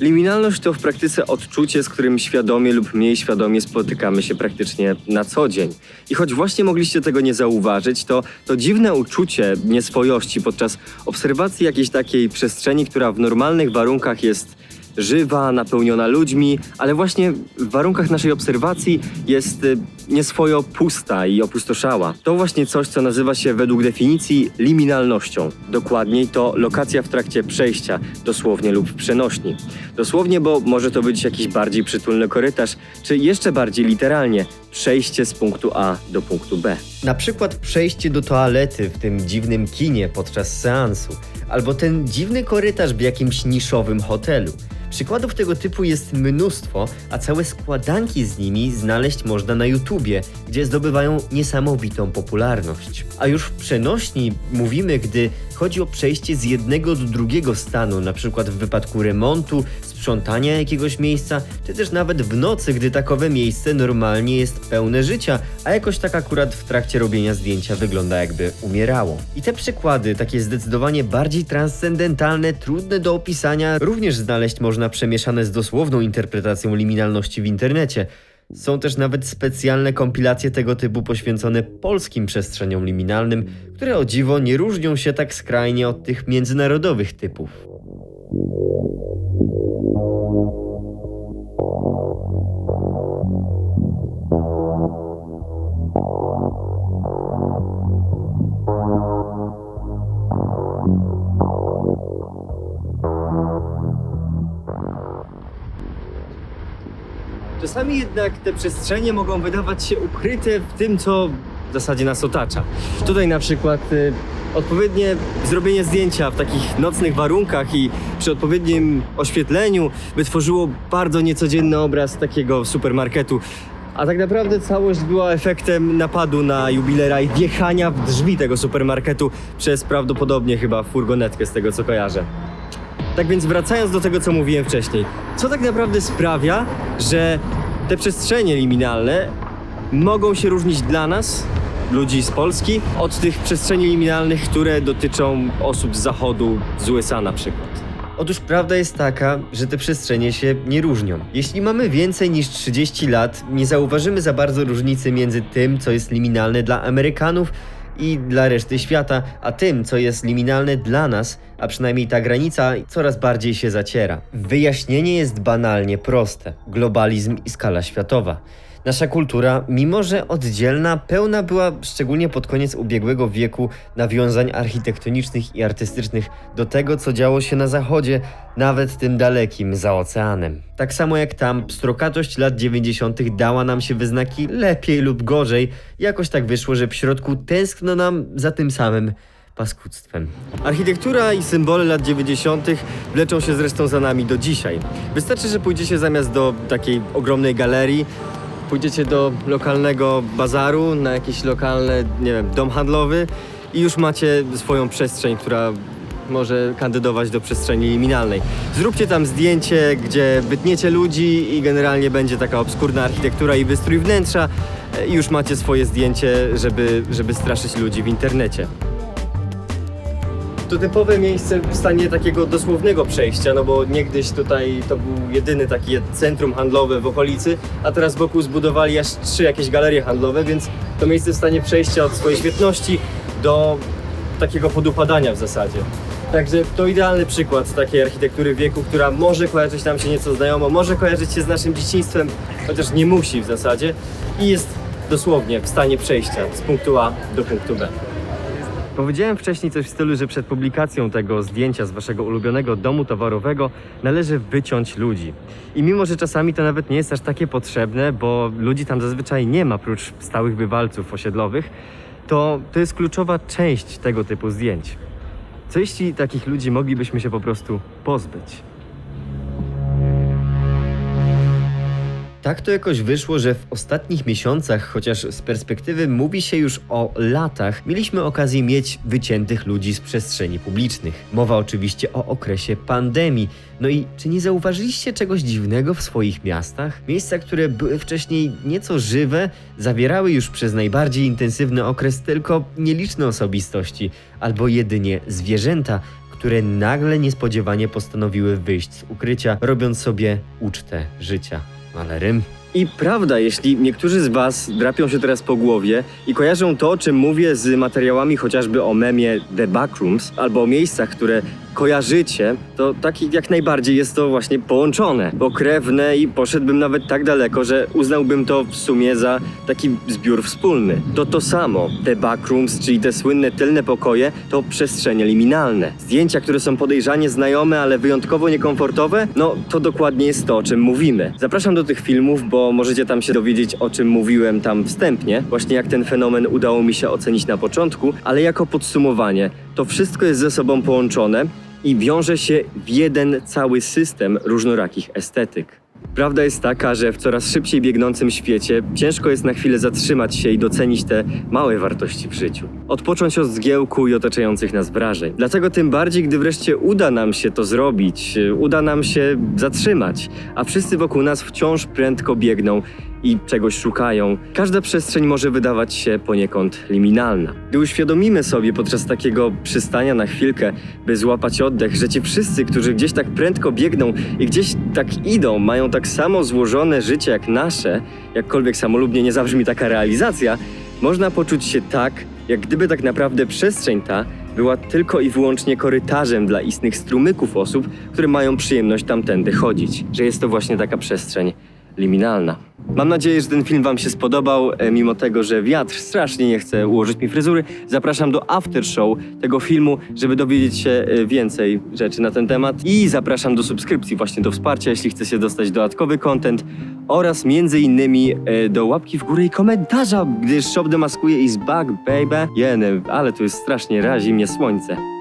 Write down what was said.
Liminalność to w praktyce odczucie, z którym świadomie lub mniej świadomie spotykamy się praktycznie na co dzień. I choć właśnie mogliście tego nie zauważyć, to to dziwne uczucie nieswojości podczas obserwacji jakiejś takiej przestrzeni, która w normalnych warunkach jest żywa, napełniona ludźmi, ale właśnie w warunkach naszej obserwacji jest y, nieswojo pusta i opustoszała. To właśnie coś, co nazywa się według definicji liminalnością. Dokładniej to lokacja w trakcie przejścia, dosłownie lub przenośni. Dosłownie, bo może to być jakiś bardziej przytulny korytarz, czy jeszcze bardziej literalnie przejście z punktu A do punktu B. Na przykład przejście do toalety w tym dziwnym kinie podczas seansu, albo ten dziwny korytarz w jakimś niszowym hotelu. Przykładów tego typu jest mnóstwo, a całe składanki z nimi znaleźć można na YouTubie, gdzie zdobywają niesamowitą popularność. A już w przenośni mówimy, gdy chodzi o przejście z jednego do drugiego stanu, na przykład w wypadku remontu, sprzątania jakiegoś miejsca, czy też nawet w nocy, gdy takowe miejsce normalnie jest pełne życia, a jakoś tak akurat w trakcie robienia zdjęcia wygląda jakby umierało. I te przykłady, takie zdecydowanie bardziej transcendentalne, trudne do opisania, również znaleźć można przemieszane z dosłowną interpretacją liminalności w internecie. Są też nawet specjalne kompilacje tego typu poświęcone polskim przestrzeniom liminalnym, które o dziwo nie różnią się tak skrajnie od tych międzynarodowych typów. Czasami jednak te przestrzenie mogą wydawać się ukryte w tym, co w zasadzie nas otacza. Tutaj na przykład y, odpowiednie zrobienie zdjęcia w takich nocnych warunkach i przy odpowiednim oświetleniu wytworzyło bardzo niecodzienny obraz takiego supermarketu. A tak naprawdę całość była efektem napadu na jubilera i wjechania w drzwi tego supermarketu przez prawdopodobnie chyba furgonetkę z tego co kojarzę. Tak więc wracając do tego, co mówiłem wcześniej, co tak naprawdę sprawia, że te przestrzenie liminalne mogą się różnić dla nas, ludzi z Polski, od tych przestrzeni liminalnych, które dotyczą osób z zachodu, z USA na przykład. Otóż prawda jest taka, że te przestrzenie się nie różnią. Jeśli mamy więcej niż 30 lat, nie zauważymy za bardzo różnicy między tym, co jest liminalne dla Amerykanów i dla reszty świata, a tym, co jest liminalne dla nas, a przynajmniej ta granica coraz bardziej się zaciera. Wyjaśnienie jest banalnie proste: globalizm i skala światowa. Nasza kultura, mimo że oddzielna, pełna była szczególnie pod koniec ubiegłego wieku nawiązań architektonicznych i artystycznych do tego, co działo się na zachodzie, nawet tym dalekim za oceanem. Tak samo jak tam, pstrokatość lat 90. dała nam się we znaki lepiej lub gorzej, jakoś tak wyszło, że w środku tęskno nam za tym samym paskudztwem. Architektura i symbole lat 90. wleczą się zresztą za nami do dzisiaj. Wystarczy, że pójdziecie zamiast do takiej ogromnej galerii, pójdziecie do lokalnego bazaru, na jakiś lokalny, nie wiem, dom handlowy i już macie swoją przestrzeń, która może kandydować do przestrzeni liminalnej. Zróbcie tam zdjęcie, gdzie wytniecie ludzi i generalnie będzie taka obskurna architektura i wystrój wnętrza e, i już macie swoje zdjęcie, żeby, żeby straszyć ludzi w internecie to typowe miejsce w stanie takiego dosłownego przejścia, no bo niegdyś tutaj to był jedyny taki centrum handlowe w okolicy, a teraz wokół zbudowali aż trzy jakieś galerie handlowe, więc to miejsce w stanie przejścia od swojej świetności do takiego podupadania w zasadzie. Także to idealny przykład takiej architektury wieku, która może kojarzyć nam się nieco znajomo, może kojarzyć się z naszym dzieciństwem, chociaż nie musi w zasadzie i jest dosłownie w stanie przejścia z punktu A do punktu B. Powiedziałem wcześniej coś w stylu, że przed publikacją tego zdjęcia z waszego ulubionego domu towarowego należy wyciąć ludzi. I mimo, że czasami to nawet nie jest aż takie potrzebne, bo ludzi tam zazwyczaj nie ma prócz stałych bywalców osiedlowych, to to jest kluczowa część tego typu zdjęć. Co jeśli takich ludzi moglibyśmy się po prostu pozbyć? Tak to jakoś wyszło, że w ostatnich miesiącach, chociaż z perspektywy mówi się już o latach, mieliśmy okazję mieć wyciętych ludzi z przestrzeni publicznych. Mowa oczywiście o okresie pandemii. No i czy nie zauważyliście czegoś dziwnego w swoich miastach? Miejsca, które były wcześniej nieco żywe, zawierały już przez najbardziej intensywny okres tylko nieliczne osobistości albo jedynie zwierzęta, które nagle niespodziewanie postanowiły wyjść z ukrycia, robiąc sobie ucztę życia. Ale rym. I prawda, jeśli niektórzy z Was drapią się teraz po głowie i kojarzą to, o czym mówię z materiałami chociażby o memie The Backrooms albo o miejscach, które kojarzycie, to tak jak najbardziej jest to właśnie połączone, pokrewne i poszedłbym nawet tak daleko, że uznałbym to w sumie za taki zbiór wspólny. To to samo. The Backrooms, czyli te słynne tylne pokoje, to przestrzenie liminalne. Zdjęcia, które są podejrzanie znajome, ale wyjątkowo niekomfortowe, no to dokładnie jest to, o czym mówimy. Zapraszam do tych filmów, bo możecie tam się dowiedzieć, o czym mówiłem tam wstępnie, właśnie jak ten fenomen udało mi się ocenić na początku, ale jako podsumowanie, to wszystko jest ze sobą połączone i wiąże się w jeden cały system różnorakich estetyk. Prawda jest taka, że w coraz szybciej biegnącym świecie ciężko jest na chwilę zatrzymać się i docenić te małe wartości w życiu. Odpocząć od zgiełku i otaczających nas wrażeń. Dlatego tym bardziej, gdy wreszcie uda nam się to zrobić, y, uda nam się zatrzymać, a wszyscy wokół nas wciąż prędko biegną i czegoś szukają, każda przestrzeń może wydawać się poniekąd liminalna. Gdy uświadomimy sobie podczas takiego przystania na chwilkę, by złapać oddech, że ci wszyscy, którzy gdzieś tak prędko biegną i gdzieś tak idą, mają tak samo złożone życie jak nasze, jakkolwiek samolubnie nie zabrzmi taka realizacja, można poczuć się tak, jak gdyby tak naprawdę przestrzeń ta była tylko i wyłącznie korytarzem dla istnych strumyków osób, które mają przyjemność tamtędy chodzić. Że jest to właśnie taka przestrzeń liminalna. Mam nadzieję, że ten film Wam się spodobał, e, mimo tego, że wiatr strasznie nie chce ułożyć mi fryzury. Zapraszam do after show tego filmu, żeby dowiedzieć się e, więcej rzeczy na ten temat i zapraszam do subskrypcji, właśnie do wsparcia, jeśli chce się dostać dodatkowy content oraz między innymi e, do łapki w górę i komentarza, gdyż shop demaskuje is back, baby. Jeny, ale tu jest strasznie razi mnie słońce.